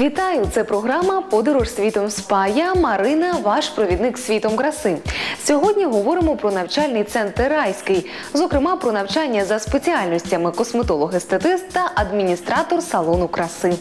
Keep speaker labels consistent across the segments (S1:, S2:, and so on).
S1: Вітаю! Це програма Подорож світом СПА. Я Марина, ваш провідник світом краси. Сьогодні говоримо про навчальний центр Райський, зокрема про навчання за спеціальностями косметолог-естетист та адміністратор салону краси.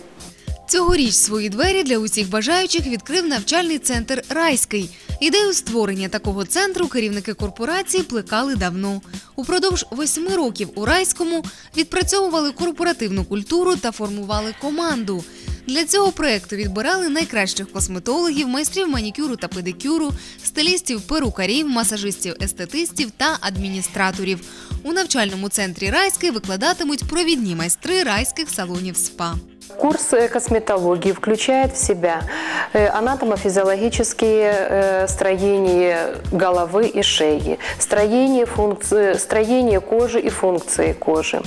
S2: Цьогоріч свої двері для усіх бажаючих відкрив навчальний центр Райський. Ідею створення такого центру керівники корпорації плекали давно. Упродовж восьми років у Райському відпрацьовували корпоративну культуру та формували команду. Для цього проекту відбирали найкращих косметологів, майстрів манікюру та педикюру, стилістів, перукарів, масажистів, естетистів та адміністраторів. У навчальному центрі Райський викладатимуть провідні майстри райських салонів СПА.
S3: Курс косметологии включает в себя э, анатомофизиологические э, строения головы и шеи, строение, функции, строение кожи и функции кожи.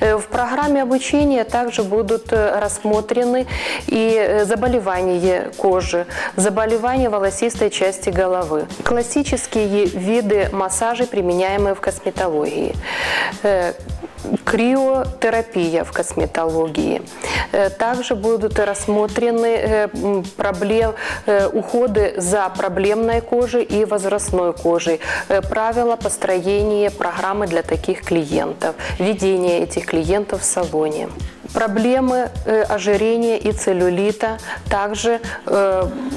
S3: Э, В программе обучения также будут рассмотрены и заболевания кожи, заболевания волосистой части головы, классические виды массажей, применяемые в косметологии, криотерапия в косметологии. Э, Также будут рассмотрены э, проблем, э, уходы за проблемной кожей и возрастной кожей, правила построения программы для таких клиентов, ведение этих клиентов в салоне. Проблемы ожирения и целлюлита также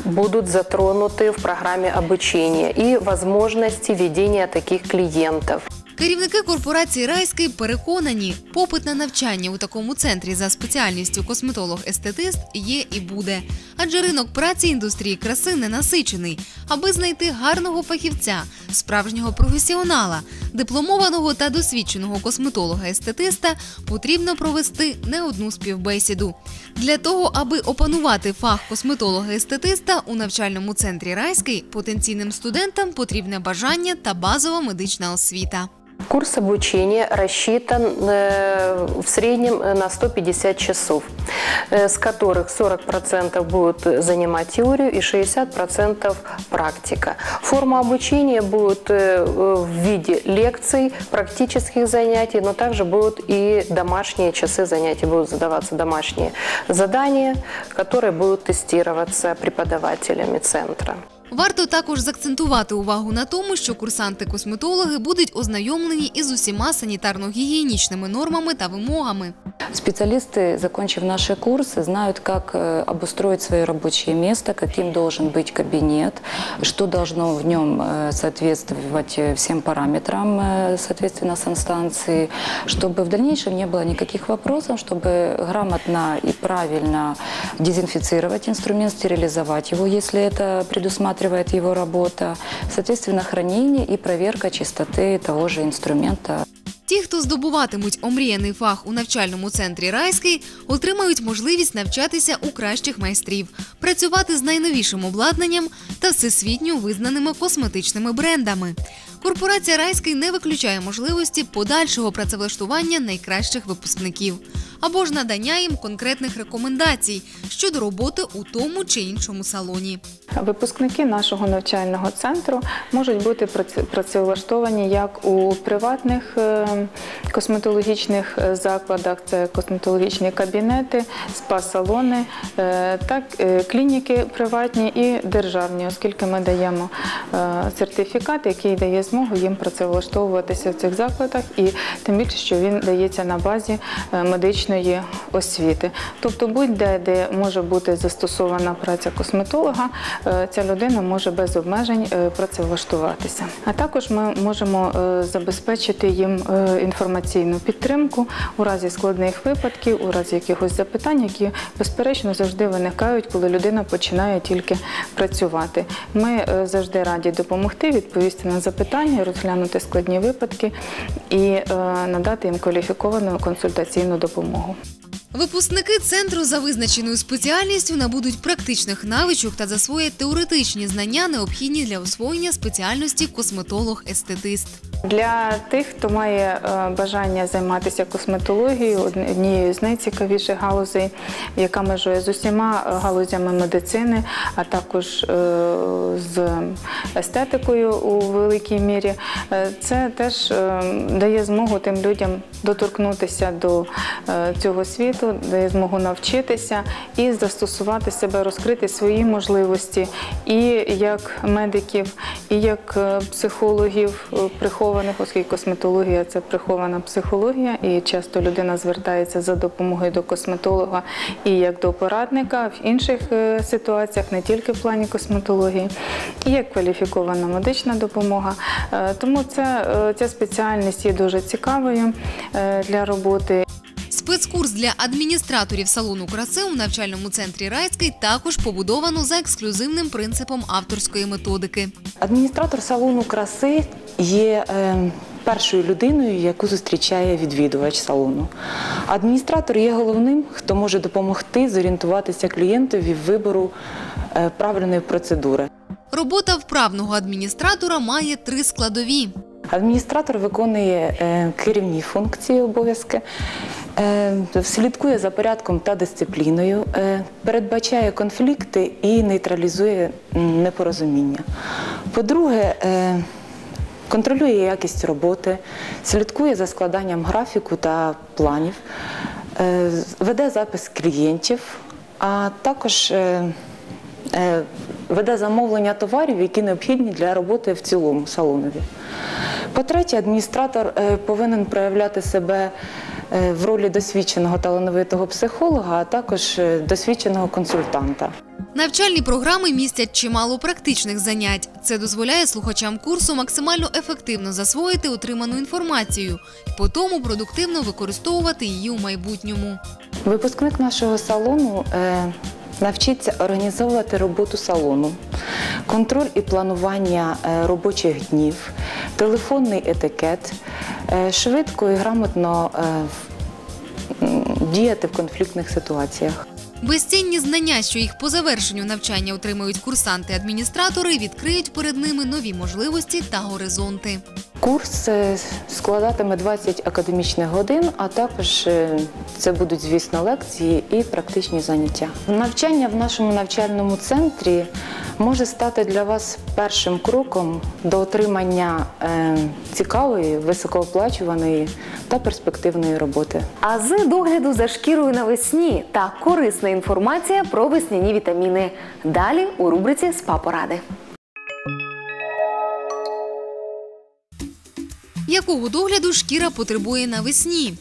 S3: будут затронуты в программе обучения и возможности ведения таких клиентов.
S2: Керівники корпорації Райський переконані, попит на навчання у такому центрі за спеціальністю косметолог-естетист є і буде. Адже ринок праці індустрії краси не насичений. Аби знайти гарного фахівця, справжнього професіонала, дипломованого та досвідченого косметолога-естетиста, потрібно провести не одну співбесіду. Для того, аби опанувати фах косметолога-естетиста у навчальному центрі Райський, потенційним студентам потрібне бажання та базова медична освіта.
S3: Курс обучения рассчитан э, в среднем э, на 150 часов, э, с которых 40% будут занимать теорию и 60% практика. Форма обучения будет в виде лекций, практических занятий, но также будут и домашние часы занятий, будут задаваться домашние задания, которые будут тестироваться преподавателями центра.
S2: Варто також заакцентувати увагу на тому, що курсанти-косметологи будуть ознайомлені із усіма санітарно-гігієнічними нормами та вимогами.
S4: Специалисты, закончив наши курсы, знают, как э, обустроить свое рабочее место, каким должен быть кабинет, что должно в нем э, соответствовать э, всем параметрам, э, соответственно, санстанции, чтобы в дальнейшем не было никаких вопросов, чтобы грамотно и правильно дезинфицировать инструмент, стерилизовать его, если это предусматривает его работа, соответственно, хранение и проверка чистоты того же инструмента.
S2: Ті, хто здобуватимуть омріяний фах у навчальному центрі Райський, отримають можливість навчатися у кращих майстрів, працювати з найновішим обладнанням та всесвітньо визнаними косметичними брендами. Корпорація Райський не виключає можливості подальшого працевлаштування найкращих випускників або ж надання їм конкретних рекомендацій щодо роботи у тому чи іншому салоні.
S5: Випускники нашого навчального центру можуть бути працевлаштовані як у приватних е, косметологічних е, закладах, це косметологічні кабінети, спа-салони, е, так клініки приватні і державні, оскільки ми даємо сертифікат, який дає змогу їм працевлаштовуватися в цих закладах, і тим більше, що він дається на базі е, медичної освіти. Тобто будь-де, де може бути застосована праця косметолога, е, ця людина може без обмежень е, працевлаштуватися. А також ми можемо забезпечити їм інформаційну підтримку у разі складних випадків, у разі якихось запитань, які безперечно завжди виникають, коли людина починає тільки працювати. Ми завжди раді допомогти, відповісти на запитання, розглянути складні випадки і е, надати їм кваліфіковану консультаційну допомогу.
S2: Випускники центру за визначеною спеціальністю набудуть практичних навичок та засвоять теоретичні знання, необхідні для освоєння спеціальності косметолог-естетист.
S5: Для тих, хто має е, бажання займатися косметологією, однією з найцікавіших галузей, яка межує з усіма е, галузями медицини, а також е, з естетикою у великій мірі, це теж дає змогу тим людям доторкнутися до цього світу, де я змогу навчитися і застосувати себе, розкрити свої можливості і як медиків, і як е, психологів е, прихованих, оскільки косметологія це прихована психологія, і часто людина звертається за допомогою до косметолога і як до порадника в інших е, ситуаціях, не тільки в плані косметології, і як кваліфікована медична допомога. Тому е, ця спеціальність є дуже цікавою для роботи.
S2: Спецкурс для адміністраторів салону краси у навчальному центрі Райський також побудовано за ексклюзивним принципом авторської методики.
S6: Адміністратор салону краси є е, першою людиною, яку зустрічає відвідувач салону. Адміністратор є головним, хто може допомогти зорієнтуватися клієнтові в вибору е, правильної процедури.
S2: Робота вправного адміністратора має три складові.
S6: Адміністратор виконує е, керівні функції, обов'язки, слідкує за порядком та дисципліною, е, передбачає конфлікти і нейтралізує непорозуміння. По-друге, е, контролює якість роботи, слідкує за складанням графіку та планів, е, веде запис клієнтів, а також е, е, веде замовлення товарів, які необхідні для роботи в цілому салонові. По-третє, адміністратор е, повинен проявляти себе е, в ролі досвідченого талановитого психолога, а також е, досвідченого консультанта.
S2: Навчальні програми містять чимало практичних занять. Це дозволяє слухачам курсу максимально ефективно засвоїти отриману інформацію і по тому продуктивно використовувати її у майбутньому.
S6: Випускник нашого салону е, навчиться організовувати роботу салону, контроль і планування е, робочих днів, телефонний етикет, е, швидко і грамотно е, діяти в конфліктних ситуаціях.
S2: Безцінні знання, що їх по завершенню навчання отримають курсанти-адміністратори, відкриють перед ними нові можливості та горизонти.
S6: Курс е, складатиме 20 академічних годин, а також е, це будуть, звісно, лекції і практичні заняття. Навчання в нашому навчальному центрі може стати для вас першим кроком до отримання е, цікавої, високооплачуваної та перспективної роботи.
S1: Ази догляду за шкірою навесні та корисна інформація про весняні вітаміни. Далі у рубриці СПА-поради.
S2: Якого догляду шкіра потребує навесні?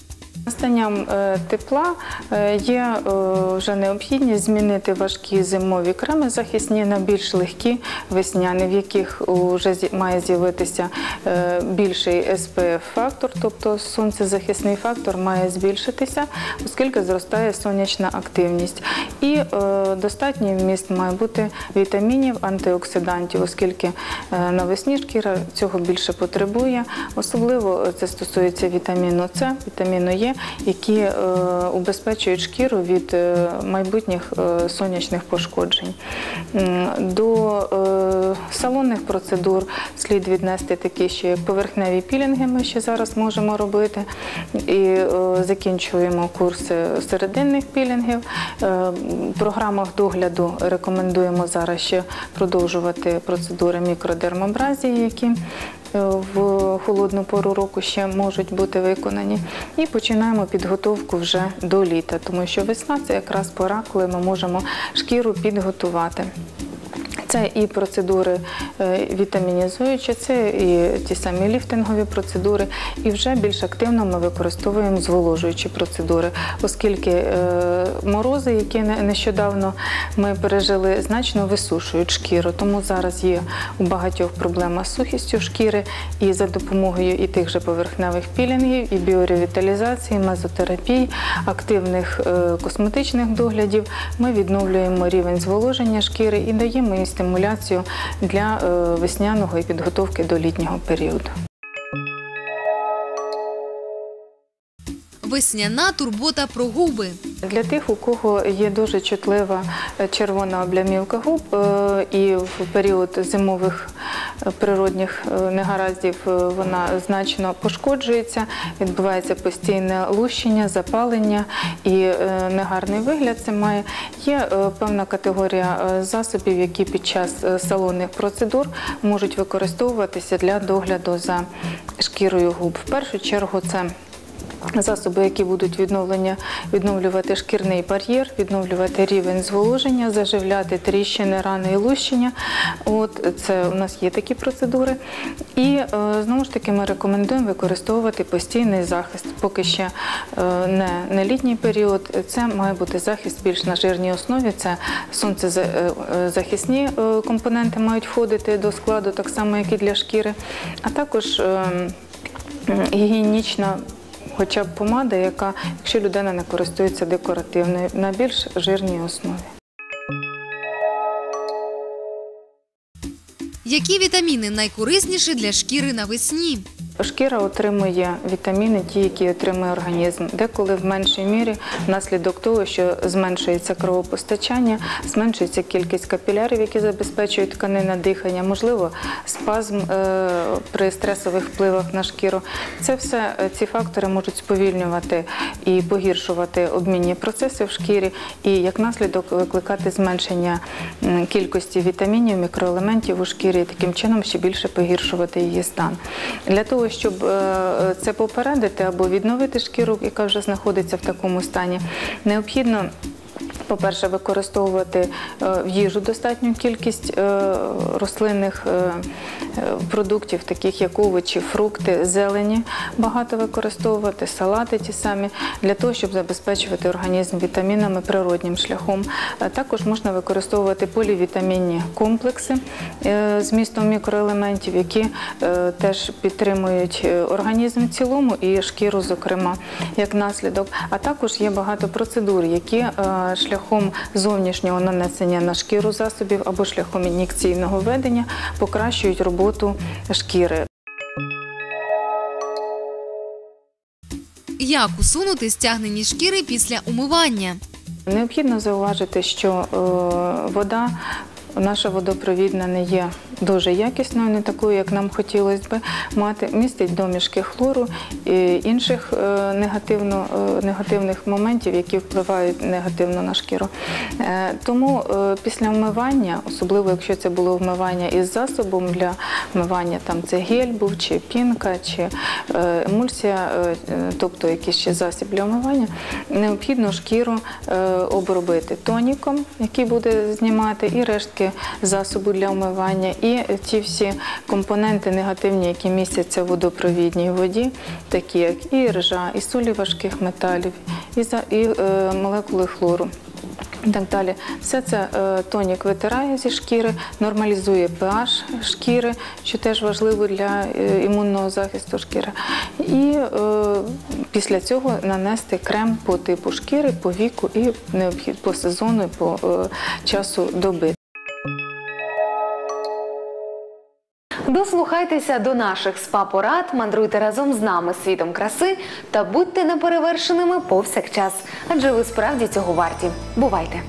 S5: Настанням е, тепла е, є е, вже необхідність змінити важкі зимові креми захисні на більш легкі весняні, в яких вже має з'явитися більший SPF-фактор, тобто сонцезахисний фактор має збільшитися, оскільки зростає сонячна активність. І достатній вміст має бути вітамінів, антиоксидантів, оскільки навесні шкіра цього більше потребує. Особливо це стосується вітаміну С, вітаміну Е, які е, убезпечують шкіру від е, майбутніх е, сонячних пошкоджень. До е, салонних процедур слід віднести такі, ще поверхневі пілінги, ми ще зараз можемо робити. І е, закінчуємо курси серединних пілінгів. Е, В програмах догляду рекомендуємо зараз ще продовжувати процедури мікродермобразії, які в холодну пору року ще можуть бути виконані. І починаємо підготовку вже до літа, тому що весна це якраз пора, коли ми можемо шкіру підготувати. Це і процедури е, вітамінізуючі, це і ті самі ліфтингові процедури, і вже більш активно ми використовуємо зволожуючі процедури, оскільки е, морози, які нещодавно ми пережили, значно висушують шкіру. Тому зараз є у багатьох проблема з сухістю шкіри, і за допомогою і тих же поверхневих пілінгів, і біоревіталізації, мезотерапій, активних е, косметичних доглядів ми відновлюємо рівень зволоження шкіри і даємо їй стимуляцію для е, весняного і підготовки до літнього періоду.
S2: Весняна турбота про губи.
S5: Для тих, у кого є дуже чутлива е, червона облямівка губ, е, і в період зимових природних е, негараздів е, вона значно пошкоджується, відбувається постійне лущення, запалення і е, негарний вигляд це має. Є е, певна категорія е, засобів, які під час е, салонних процедур можуть використовуватися для догляду за шкірою губ. В першу чергу це Засоби, які будуть відновлення, відновлювати шкірний бар'єр, відновлювати рівень зволоження, заживляти тріщини, рани і лущення. От це у нас є такі процедури. І е, знову ж таки ми рекомендуємо використовувати постійний захист. Поки ще е, не, не літній період. Це має бути захист більш на жирній основі. Це сонцезахисні е, компоненти мають входити до складу, так само, як і для шкіри, а також е, гігієнічна хоча б помада, яка, якщо людина не користується декоративною, на більш жирній основі.
S2: Які вітаміни найкорисніші для шкіри навесні?
S5: Шкіра отримує вітаміни, ті, які отримує організм, деколи в меншій мірі внаслідок того, що зменшується кровопостачання, зменшується кількість капілярів, які забезпечують тканини дихання, можливо, спазм е, при стресових впливах на шкіру. Це все е, ці фактори можуть сповільнювати і погіршувати обмінні процеси в шкірі, і як наслідок викликати зменшення кількості вітамінів, мікроелементів у шкірі, і таким чином ще більше погіршувати її стан. Для того, щоб е, це попередити або відновити шкіру, яка вже знаходиться в такому стані, необхідно. По-перше, використовувати е, в їжу достатню кількість е, рослинних е, продуктів, таких як овочі, фрукти, зелені, багато використовувати, салати ті самі, для того, щоб забезпечувати організм вітамінами природнім шляхом. Також можна використовувати полівітамінні комплекси з містом мікроелементів, які теж підтримують організм в цілому і шкіру, зокрема, як наслідок. А також є багато процедур, які е, шляхом зовнішнього нанесення на шкіру засобів або шляхом ін'єкційного введення покращують роботу шкіри.
S2: Як усунути стягнені шкіри після умивання?
S5: Необхідно зауважити, що е, вода. Наша водопровідна не є дуже якісною, не такою, як нам хотілося би мати. Містить домішки хлору і інших е, е, негативних моментів, які впливають негативно на шкіру. Е, Тому після вмивання, особливо якщо це було вмивання із засобом для вмивання, там це гель був, чи пінка, чи емульсія, тобто якийсь ще засіб для вмивання, необхідно шкіру обробити тоніком, який буде знімати, і рештки засобу для вмивання, і ті всі компоненти негативні, які містяться в водопровідній воді, такі як і ржа, і солі важких металів, і, е, молекули хлору. Так далі. Все це е, тонік витирає зі шкіри, нормалізує pH шкіри, що теж важливо для е, імунного захисту шкіри. І е, після цього нанести крем по типу шкіри, по віку і по сезону, по е, часу доби.
S1: Дослухайтеся до наших спа-порад, мандруйте разом з нами світом краси та будьте неперевершеними повсякчас, адже ви справді цього варті. Бувайте!